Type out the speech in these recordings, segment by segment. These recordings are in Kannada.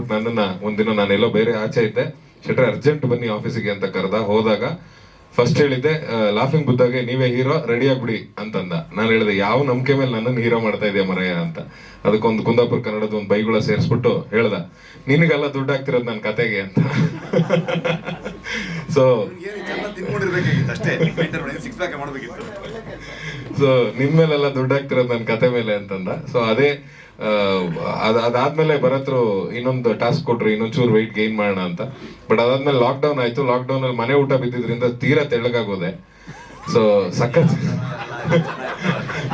ನನ್ನನ್ನ ಒಂದಿನ ನಾನೆಲ್ಲೋ ಬೇರೆ ಆಚೆ ಇದ್ದೆ. ಶೆಟ್ರೆ ಅರ್ಜೆಂಟ್ ಬನ್ನಿ ಆಫೀಸಿಗೆ ಅಂತ ಕರೆದ. ಹೋದಾಗ ಫಸ್ಟ್ ಹೇಳಿದ್ದೆ ಲಾಫಿಂಗ್ ಬುದ್ದಾಗೆ ನೀವೇ ಹೀರೋ ರೆಡಿ ಆಗ್ಬಿಡಿ ಅಂತಂದ. ನಾನು ಹೇಳಿದೆ, ಯಾವ ನಂಬಿಕೆ ಮೇಲೆ ನನ್ನನ್ನು ಹೀರೋ ಮಾಡ್ತಾ ಇದೆಯಾ ಮರಯ್ಯ ಅಂತ. ಅದಕ್ಕೊಂದು ಕುಂದಾಪುರ ಕನ್ನಡದ ಒಂದು ಬೈಗುಳ ಸೇರಿಸ್ಬಿಟ್ಟು ಹೇಳ್ದ, ನಿನಗೆಲ್ಲ ದುಡ್ಡು ಹಾಕ್ತಿರೋದು ನನ್ನ ಕತೆಗೆ ಅಂತ. ಸೊ ಸೊ ನಿಮ್ಮೇಲೆಲ್ಲ ದುಡ್ಡು ಹಾಕ್ತಿರೋದು ನನ್ನ ಕತೆ ಮೇಲೆ ಅಂತಂದ. ಸೊ ಅದೇ ಅದ ಅದ್ ಅದಾದ್ಮೇಲೆ ಬರತ್ರು ಇನ್ನೊಂದು ಟಾಸ್ಕ್ ಕೊಟ್ರು ಇನ್ನೊಂಚೂರು ವೆಯ್ಟ್ ಗೈನ್ ಮಾಡೋಣ ಅಂತ. ಬಟ್ ಅದಾದ್ಮೇಲೆ ಲಾಕ್ ಡೌನ್ ಆಯ್ತು. ಲಾಕ್ ಡೌನ್ ಅಲ್ಲಿ ಮನೆ ಊಟ ಬಿದ್ದಿದ್ರಿಂದ ತೀರಾ ತೆಳ್ಳಗಾಗೋದೆ. ಸೊ ಸಖತ್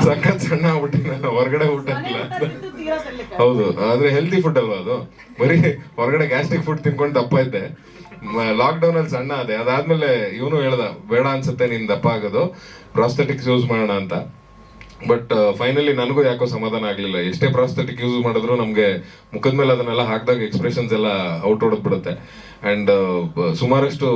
ಸಖತ್ ಸಣ್ಣ ನಾನು ಹೊರಗಡೆ ಊಟ ಇಲ್ಲ. ಹೌದು, ಆದ್ರೆ ಹೆಲ್ತಿ ಫುಡ್ ಅಲ್ವಾ ಅದು? ಬರೀ ಹೊರಗಡೆ ಗ್ಯಾಸ್ಟ್ರಿಕ್ ಫುಡ್ ತಿನ್ಕೊಂಡು ದಪ್ಪ ಇದ್ದೆ. ಲಾಕ್ ಡೌನ್ ಅಲ್ಲಿ ಸಣ್ಣ ಅದೇ ಅದಾದ್ಮೇಲೆ ಇವನು ಹೇಳ್ದ, ಬೇಡ ಅನ್ಸುತ್ತೆ, ನೀನ್ ದಪ್ಪ ಆಗೋದು. ಪ್ರಾಸ್ಥೆಟಿಕ್ಸ್ ಯೂಸ್ ಮಾಡೋಣ ಅಂತ. ಬಟ್ ಫೈನಲಿ ನನಗೂ ಯಾಕೋ ಸಮಾಧಾನ ಆಗಲಿಲ್ಲ. ಎಷ್ಟೇ ಪ್ರಾಸ್ಥೆಟಿಕ್ ಯೂಸ್ ಮಾಡಿದ್ರು ನಮಗೆ ಮುಖದ ಮೇಲೆ ಅದನ್ನೆಲ್ಲ ಹಾಕಿದಾಗ ಎಕ್ಸ್ಪ್ರೆಷನ್ಸ್ ಎಲ್ಲ ಔಟ್ ಹೊಡೆದ್ ಬಿಡುತ್ತೆ. ಅಂಡ್ ಸುಮಾರಷ್ಟು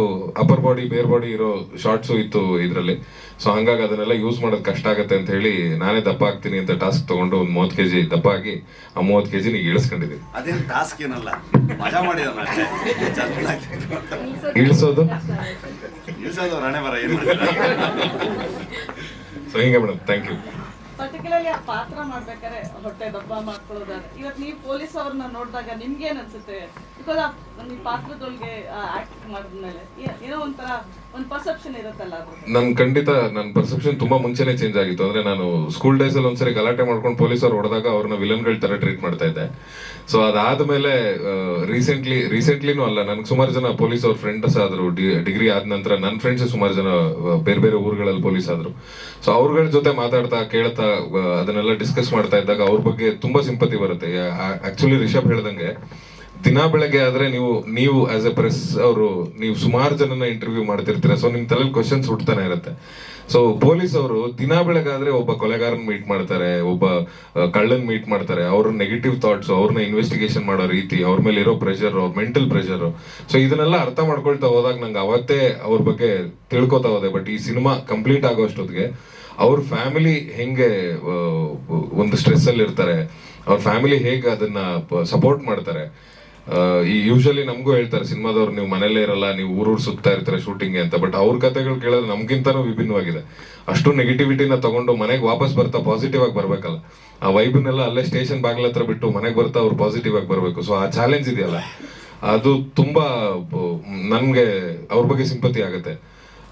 ಅಪ್ಪರ್ ಬಾಡಿ ಬೇರ್ ಬಾಡಿ ಇರೋ ಶಾರ್ಟ್ಸು ಇತ್ತು ಇದರಲ್ಲಿ. ಸೊ ಹಂಗಾಗಿ ಅದನ್ನೆಲ್ಲ ಯೂಸ್ ಮಾಡೋದು ಕಷ್ಟ ಆಗುತ್ತೆ ಅಂತ ಹೇಳಿ ನಾನೇ ದಪ್ಪ ಆಗ್ತೀನಿ ಅಂತ ಟಾಸ್ಕ್ ತಗೊಂಡು ಒಂದು ಮೂವತ್ತು ಕೆಜಿ ದಪ್ಪ ಆಗಿ ಆ ಮೂವತ್ತು ಕೆ ಜಿನ ಇಳಿಸ್ಕೊಂಡಿದ್ದೀನಿ. ಅದೇನು ಟಾಸ್ಕ್ ಏನಲ್ಲ? ಮಜಾ ಮಾಡಿದ ಇಳಿಸೋದು? ಇಳಿಸೋದು ಹಣೆ ಬರ ಏನು ಸೊ ಹಿಂಗೆ ಮೇಡಮ್. ಥ್ಯಾಂಕ್ ಯು ಪರ್ಟಿಕ್ಯುಲರ್ಲಿ ಆ ಪಾತ್ರ ಮಾಡ್ಬೇಕಾದ್ರೆ ಹೊಟ್ಟೆ ದಬ್ಬ ಮಾಡ್ಕೊಳ್ಳೋದಾದ್ರೆ. ಇವತ್ತು ನೀವು ಪೊಲೀಸ್ ಅವ್ರನ್ನ ನೋಡಿದಾಗ ನಿಮ್ಗೆ ಏನ್ ಅನ್ಸುತ್ತೆ ಬಿಕಾಸ್ ಈ ಪಾತ್ರದೊಳಗೆ ಆಕ್ಟ್ ಮಾಡಿದ್ಮೇಲೆ ಏನೋ ಒಂಥರ ನನ್ ಖಂಡಿತ ನನ್ನ ಪರ್ಸೆಪ್ಷನ್ ತುಂಬಾ ಮುಂಚೆನೆ ಚೇಂಜ್ ಆಗಿತ್ತು. ಅಂದ್ರೆ ನಾನು ಸ್ಕೂಲ್ ಡೇಸ್ ಅಲ್ಲಿ ಒಂದ್ಸರಿ ಗಲಾಟೆ ಮಾಡ್ಕೊಂಡು ಪೊಲೀಸ್ ಅವ್ರು ಹೊಡೆದಾಗ ಅವ್ರನ್ನ ವಿಲನ್ಗಳ ತರ ಟ್ರೀಟ್ ಮಾಡ್ತಾ ಇದ್ದೆ. ಸೊ ಅದಾದ್ಮೇಲೆ ರೀಸೆಂಟ್ಲಿ ರೀಸೆಂಟ್ಲಿನೂ ಅಲ್ಲ, ನನ್ಗೆ ಸುಮಾರು ಜನ ಪೊಲೀಸ್ ಅವ್ರ ಫ್ರೆಂಡ್ಸ್ ಆದ್ರು ಡಿಗ್ರಿ ಆದ ನಂತರ ನನ್ನ ಫ್ರೆಂಡ್ಸ್ ಸುಮಾರು ಜನ ಬೇರೆ ಬೇರೆ ಊರುಗಳಲ್ಲಿ ಪೊಲೀಸ್ ಆದ್ರು. ಸೊ ಅವ್ರಗಳ ಜೊತೆ ಮಾತಾಡ್ತಾ, ಕೇಳ್ತಾ ಅದನ್ನೆಲ್ಲ ಡಿಸ್ಕಸ್ ಮಾಡ್ತಾ ಇದ್ದಾಗ ಅವ್ರ ಬಗ್ಗೆ ತುಂಬಾ ಸಿಂಪತಿ ಬರುತ್ತೆ. ಆಕ್ಚುಲಿ ರಿಷಬ್ ಹೇಳ್ದಂಗೆ ದಿನ ಬೆಳಗ್ಗೆ ಆದ್ರೆ ನೀವು ನೀವು ಆಸ್ ಎ ಪ್ರೆಸ್ ಅವರು, ನೀವು ಸುಮಾರು ಜನನ ಇಂಟರ್ವ್ಯೂ ಮಾಡ್ತಿರ್ತೀರ. ಸೊ ನಿಮ್ ತಲೆಯಲ್ಲಿ ಕ್ವಶನ್ಸ್ ಹುಟ್ತಾನೆ ಇರುತ್ತೆ. ಸೊ ಪೊಲೀಸ್ ಅವರು ದಿನ ಬೆಳಗಾದ್ರೆ ಒಬ್ಬ ಕೊಲೆಗಾರನ್ ಮೀಟ್ ಮಾಡ್ತಾರೆ, ಒಬ್ಬ ಕಳ್ಳನ್ ಮೀಟ್ ಮಾಡ್ತಾರೆ. ಅವ್ರ ನೆಗೆಟಿವ್ ಥಾಟ್ಸ್ ಅವ್ರನ್ನ ಇನ್ವೆಸ್ಟಿಗೇಷನ್ ಮಾಡೋ ರೀತಿ, ಅವ್ರ ಮೇಲೆ ಇರೋ ಪ್ರೆಷರ್ ಮೆಂಟಲ್ ಪ್ರೆಷರ್ ಸೊ ಇದನ್ನೆಲ್ಲ ಅರ್ಥ ಮಾಡ್ಕೊಳ್ತಾ ಹೋದಾಗ ನಂಗೆ ಅವತ್ತೇ ಅವ್ರ ಬಗ್ಗೆ ತಿಳ್ಕೊತಾ ಹೋದೆ. ಬಟ್ ಈ ಸಿನಿಮಾ ಕಂಪ್ಲೀಟ್ ಆಗೋ ಅಷ್ಟೊತ್ತಿಗೆ ಅವ್ರ ಫ್ಯಾಮಿಲಿ ಹೆಂಗೆ ಒಂದು ಸ್ಟ್ರೆಸ್ ಅಲ್ಲಿ ಇರ್ತಾರೆ ಅವ್ರ ಫ್ಯಾಮಿಲಿ ಹೇಗೆ ಅದನ್ನ ಸಪೋರ್ಟ್ ಮಾಡ್ತಾರೆ ಈ ಯೂಶಲಿ ನಮಗೂ ಹೇಳ್ತಾರೆ, ಸಿನಿಮಾದವ್ರು ನೀವು ಮನೇಲೇ ಇರಲ್ಲ, ನೀವು ಊರೂರು ಸುತ್ತಾ ಇರ್ತಾರೆ ಶೂಟಿಂಗ್ ಅಂತ. ಬಟ್ ಅವ್ರ ಕಥೆಗಳು ಕೇಳೋದು ನಮ್ಗಿಂತನೂ ವಿಭಿನ್ನವಾಗಿದೆ. ಅಷ್ಟು ನೆಗೆಟಿವಿಟಿನ ತಗೊಂಡು ಮನೆಗೆ ವಾಪಸ್ ಬರ್ತಾ ಪಾಸಿಟಿವ್ ಆಗಿ ಬರ್ಬೇಕಲ್ಲ. ಆ ವೈಬ್ನೆಲ್ಲ ಅಲ್ಲೇ ಸ್ಟೇಷನ್ ಬಾಗಿಲ ಹತ್ರ ಬಿಟ್ಟು ಮನೆಗೆ ಬರ್ತಾ ಅವ್ರು ಪಾಸಿಟಿವ್ ಆಗಿ ಬರಬೇಕು. ಸೊ ಆ ಚಾಲೆಂಜ್ ಇದೆಯಲ್ಲ? ಅದು ತುಂಬಾ ನನ್ಗೆ ಅವ್ರ ಬಗ್ಗೆ ಸಿಂಪತಿ ಆಗುತ್ತೆ.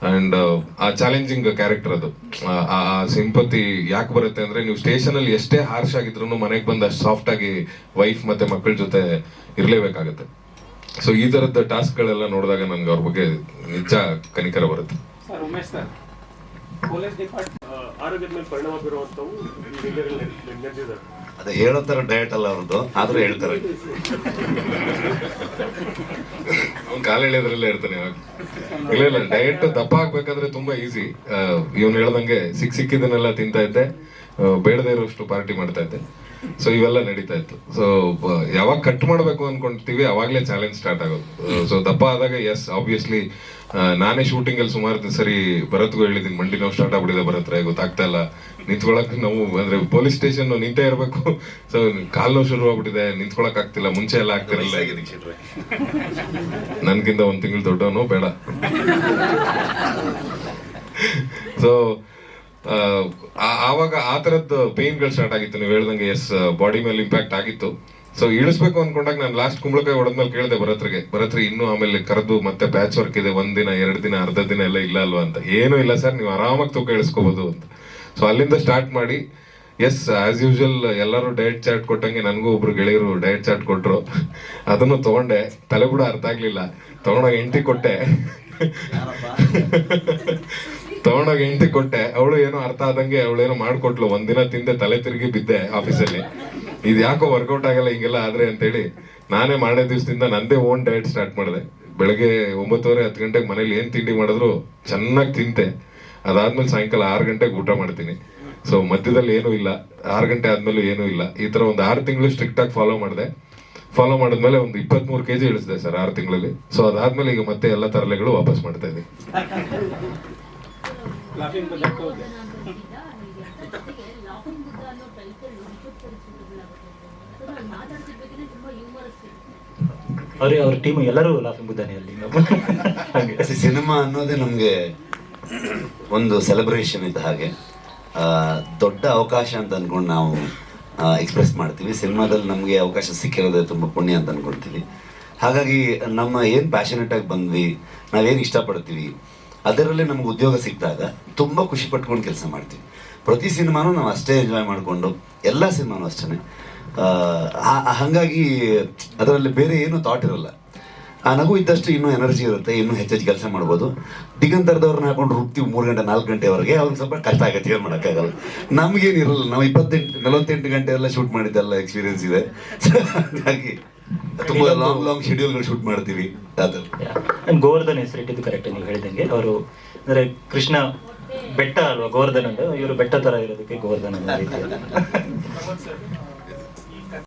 ಅಂಡ್ ಆ ಚಾಲೆಂಜಿಂಗ್ ಕ್ಯಾರೆಕ್ಟರ್ ಅದು. ಆ- ಸಿಂಪತಿ ಯಾಕೆ ಬರುತ್ತೆ ಅಂದ್ರೆ ನೀವು ಸ್ಟೇಷನ್ ಅಲ್ಲಿ ಎಷ್ಟೇ ಹಾರ್ಶ್ ಆಗಿದ್ರು ಮನೆಗೆ ಬಂದ ಸಾಫ್ಟ್ ಆಗಿ ವೈಫ್ ಮತ್ತೆ ಮಕ್ಕಳ ಜೊತೆ ಇರ್ಲೇಬೇಕಾಗತ್ತೆ. ಸೊ ಈ ತರದ ಟಾಸ್ಕ್ ಗಳೆಲ್ಲ ನೋಡಿದಾಗ ನನ್ಗೆ ಅವ್ರ ಬಗ್ಗೆ ನಿಜ ಕನಿಕರ ಬರುತ್ತೆ. ಆರೋಗ್ಯದ ಮೇಲೆ ಪರಿಣಾಮ ಬೀರುವಂತವು ಅದು ಹೇಳೋ ಥರ ಡಯಟ್ ಅಲ್ಲ ಅವ್ರದ್ದು, ಆದ್ರೂ ಹೇಳ್ತಾರೆ. ಅವ್ನು ಕಾಲು ಎಳೆಯೋದ್ರಲ್ಲೇ ಇರ್ತಾನೆ ಇವಾಗ. ಇಲ್ಲ ಇಲ್ಲ ಡಯಟ್ ದಪ್ಪ ಆಗ್ಬೇಕಾದ್ರೆ ತುಂಬಾ ಈಸಿ ಇವ್ನು ಹೇಳ್ದಂಗೆ ಸಿಕ್ ಸಿಕ್ಕಿದನ್ನೆಲ್ಲ ತಿಂತಾ ಇದ್ದೆ. ಬೇಡದೇ ಇರೋಷ್ಟು ಪಾರ್ಟಿ ಮಾಡ್ತಾ ಇದ್ದೆ. ಸೊ ಇವೆಲ್ಲ ನಡೀತಾ ಇತ್ತು. ಸೊ ಯಾವಾಗ ಕಟ್ ಮಾಡಬೇಕು ಅನ್ಕೊಂತೀವಿ ಅವಾಗ್ಲೇ ಚಾಲೆಂಜ್ ಸ್ಟಾರ್ಟ್ ಆಗೋದು. ಸೊ ದಪ್ಪ ಆದಾಗ ಎಸ್ ಆಬ್ವಿಯಸ್ಲಿ ನಾನೇ ಶೂಟಿಂಗ್ ಅಲ್ಲಿ ಸುಮಾರು ಸರಿ ಭರತ್ಗೂ ಹೇಳಿದೀನಿ ಮಂಡಿ ನೋವು ಸ್ಟಾರ್ಟ್ ಆಗ್ಬಿಟ್ಟಿದೆ ಭರತ್ರ ಗೊತ್ತಾಗ್ತಾ ಇಲ್ಲ. ನಿಂತ್ಕೊಳಕ್ ನಾವು ಅಂದ್ರೆ ಪೊಲೀಸ್ ಸ್ಟೇಷನ್ ನಿಂತೇ ಇರಬೇಕು. ಸೊ ಕಾಲ್ ನೋವು ಶುರು ಆಗ್ಬಿಟ್ಟಿದೆ ನಿಂತ್ಕೊಳಕ್ ಆಗ್ತಿಲ್ಲ ಮುಂಚೆ ಎಲ್ಲ ಶೆಟ್ರೆ. ನನ್ಗಿಂತ ಒಂದ್ ತಿಂಗಳು ದೊಡ್ಡವನು ಬೇಡ. ಸೊ ಆವಾಗ ಆ ತರದ್ದು ಪೇನ್ಗಳು ಸ್ಟಾರ್ಟ್ ಆಗಿತ್ತು. ನೀವು ಹೇಳ್ದಂಗೆ ಎಸ್ ಬಾಡಿ ಮೇಲೆ ಇಂಪ್ಯಾಕ್ಟ್ ಆಗಿತ್ತು. ಸೊ ಇಳಿಸ್ಬೇಕು ಅನ್ಕೊಂಡಾಗ ನಾನು ಲಾಸ್ಟ್ ಕುಂಬಳಕಾಯಿ ಹೊಡೆದ್ಮೇಲೆ ಕೇಳಿದೆ, ಭರತ್ರಿಗೆ, ಭರತ್ರಿ, ಇನ್ನು ಆಮೇಲೆ ಕರೆದು ಮತ್ತೆ ಪ್ಯಾಚ್ ವರ್ಕ್ ಇದೆ ಒಂದಿನ ದಿನ, ಎರಡು ದಿನ, ಅರ್ಧ ದಿನ ಎಲ್ಲ ಇಲ್ಲ ಅಲ್ವಾ ಅಂತ. ಏನೂ ಇಲ್ಲ ಸರ್ ನೀವು ಆರಾಮಾಗಿ ತೂಕ ಇಳಿಸ್ಕೋಬೋದು ಅಂತ. ಸೊ ಅಲ್ಲಿಂದ ಸ್ಟಾರ್ಟ್ ಮಾಡಿ ಎಸ್ ಆಸ್ ಯೂಶುವಲ್ ಎಲ್ಲರೂ ಡಯಟ್ ಚಾರ್ಟ್ ಕೊಟ್ಟಂಗೆ ನನಗೂ ಒಬ್ರು ಗೆಳೆಯರು ಡಯಟ್ ಚಾರ್ಟ್ ಕೊಟ್ಟರು ಅದನ್ನು ತಗೊಂಡೆ. ತಲೆ ಕೂಡ ಅರ್ಥ ಆಗಲಿಲ್ಲ. ತಗೊಂಡಾಗ ಎಂಟಿ ಕೊಟ್ಟೆ. ತಗೊಂಡಾಗ ಹೆಂಡತಿ ಕೊಟ್ಟೆ, ಅವಳು ಏನೋ ಅರ್ಥ ಆದಂಗೆ ಅವಳೇನೋ ಮಾಡ್ಕೊಟ್ಲು. ಒಂದಿನ ತಿಂದೆ, ತಲೆ ತಿರುಗಿ ಬಿದ್ದೆ ಆಫೀಸಲ್ಲಿ. ಇದು ಯಾಕೋ ವರ್ಕೌಟ್ ಆಗಲ್ಲ ಹಿಂಗೆಲ್ಲ ಆದ್ರೆ ಅಂತೇಳಿ ನಾನೇ ಮಾಡೇ ದಿವಸದಿಂದ ನಂದೇ ಓನ್ ಡಯಟ್ ಸ್ಟಾರ್ಟ್ ಮಾಡಿದೆ. ಬೆಳಗ್ಗೆ ಒಂಬತ್ತುವರೆ, ಹತ್ತು ಗಂಟೆಗೆ ಮನೇಲಿ ಏನು ತಿಂಡಿ ಮಾಡಿದ್ರು, ಚೆನ್ನಾಗಿ ತಿಂತೆ. ಅದಾದ್ಮೇಲೆ ಸಾಯಂಕಾಲ ಆರು ಗಂಟೆಗೆ ಊಟ ಮಾಡ್ತೀನಿ. ಸೊ ಮಧ್ಯದಲ್ಲಿ ಏನೂ ಇಲ್ಲ. ಆರು ಗಂಟೆ ಆದ್ಮೇಲೆ ಏನೂ ಇಲ್ಲ. ಈ ತರ ಒಂದು ಆರು ತಿಂಗಳು ಸ್ಟ್ರಿಕ್ಟ್ ಆಗಿ ಫಾಲೋ ಮಾಡಿದೆ. ಫಾಲೋ ಮಾಡಿದ್ಮೇಲೆ ಒಂದು ಇಪ್ಪತ್ಮೂರು ಕೆಜಿ ಇಳಿಸಿದೆ ಸರ್ ಆರು ತಿಂಗಳಲ್ಲಿ. ಸೊ ಅದಾದ್ಮೇಲೆ ಈಗ ಮತ್ತೆ ಎಲ್ಲ ತರಲೆಗಳು ವಾಪಸ್ ಮಾಡ್ತಾ ಇದ್ದೀನಿ. ಲಾಫಿಂಗ್ ಹೋದೆ ಬುದ್ಧ ಅನ್ನೋ ಟೈಟಲ್ ಮಾತಾಡ್ತಿರ್ಬೇಕಾದ್ರೆ ತುಂಬಾ ಹ್ಯೂಮರಸ್ ಅವ್ರ ಅವ್ರ ಟೀಮ್ ಎಲ್ಲರೂ ಲಾಫಿಂಗ್ ಬುದ್ಧನೇ ಅಲ್ಲಿ. ಹಾಗೆ. ಸಿನಿಮಾ ಅನ್ನೋದೇ ನಮಗೆ ಒಂದು ಸೆಲೆಬ್ರೇಷನ್ ಇದ್ದ ಹಾಗೆ. ಆ, ದೊಡ್ಡ ಅವಕಾಶ ಅಂತ ಅಂದ್ಕೊಂಡು ನಾವು ಎಕ್ಸ್ಪ್ರೆಸ್ ಮಾಡ್ತೀವಿ. ಸಿನಿಮಾದಲ್ಲಿ ನಮಗೆ ಅವಕಾಶ ಸಿಕ್ಕಿರೋದೇ ತುಂಬ ಪುಣ್ಯ ಅಂತ ಅನ್ಕೊಳ್ತೀವಿ ಹಾಗಾಗಿ ನಮ್ಮ ಏನು ಪ್ಯಾಷನೇಟಾಗಿ ಆಗಿ ಬಂದ್ವಿ ನಾವೇನು ಇಷ್ಟಪಡ್ತೀವಿ ಅದರಲ್ಲಿ ನಮ್ಗೆ ಉದ್ಯೋಗ ಸಿಕ್ಕಿದಾಗ ತುಂಬ ಖುಷಿ ಪಟ್ಕೊಂಡು ಕೆಲಸ ಮಾಡ್ತೀವಿ. ಪ್ರತಿ ಸಿನಿಮಾನು ನಾವು ಅಷ್ಟೇ ಎಂಜಾಯ್ ಮಾಡಿಕೊಂಡು, ಎಲ್ಲ ಸಿನಿಮಾನು ಅಷ್ಟೇ ಹಾಗಾಗಿ ಅದರಲ್ಲಿ ಬೇರೆ ಏನೂ ಥಾಟ್ ಇರಲ್ಲ. ಆ ನಗು ಇದ್ದಷ್ಟು ಇನ್ನೂ ಎನರ್ಜಿ ಇರುತ್ತೆ, ಇನ್ನೂ ಹೆಚ್ಚೆಚ್ಚು ಕೆಲಸ ಮಾಡ್ಬೋದು. ದಿಗಂತರದವ್ರನ್ನ ಹಾಕೊಂಡು ರುಬ್ತೀವಿ ಮೂರು ಗಂಟೆ, ನಾಲ್ಕು ಗಂಟೆವರೆಗೆ, ಅವ್ರಿಗೆ ಸ್ವಲ್ಪ ಕಷ್ಟ ಆಗುತ್ತೆ, ಏನು ಮಾಡೋಕ್ಕಾಗಲ್ಲ. ನಮಗೇನಿರಲ್ಲ, ನಾವು ಇಪ್ಪತ್ತೆಂಟು, ನಲವತ್ತೆಂಟು ಗಂಟೆ ಎಲ್ಲ ಶೂಟ್ ಮಾಡಿದ್ದೆಲ್ಲ ಎಕ್ಸ್ಪೀರಿಯನ್ಸ್ ಇದೆ. ಹಾಗಾಗಿ ತುಂಬ ಲಾಂಗ್ ಲಾಂಗ್ ಶೆಡ್ಯೂಲ್ಗಳು ಶೂಟ್ ಮಾಡ್ತೀವಿ ಗೋವರ್ಧನ್ ಹೆಸರಿಟ್ಟಿದ್ದು ಕರೆಕ್ಟ್ ನೀವು ಹೇಳಿದಂಗೆ. ಅವರು ಅಂದ್ರೆ ಕೃಷ್ಣ ಬೆಟ್ಟ ಅಲ್ವಾ ಗೋವರ್ಧನ್ ಅಂದ್ರೆ ಇವರು ಬೆಟ್ಟ ತರ ಇರೋದಕ್ಕೆ ಗೋವರ್ಧನ್ ಅಂತ